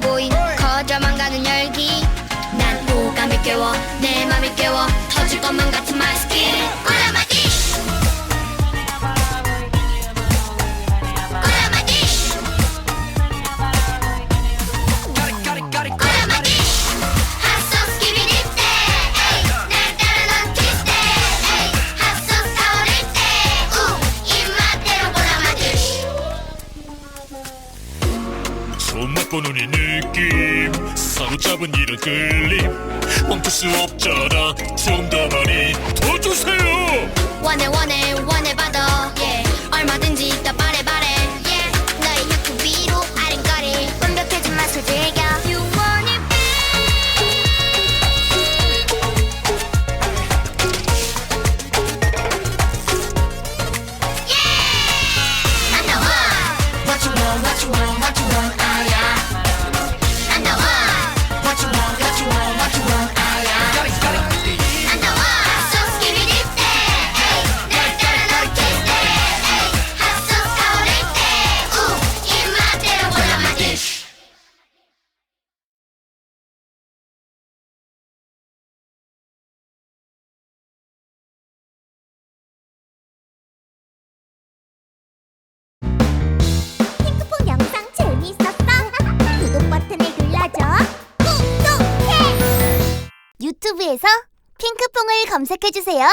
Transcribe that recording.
보인 거저만 가는 열기. 난 호감에 깨워 내 맘이 깨워 터질 것만 같은 마스킹 보는 이 느낌. 사로잡은 이런 끌림. 멈출 수 없잖아. 좀 더 많이 더 주세요. 유튜브에서 핑크퐁을 검색해주세요.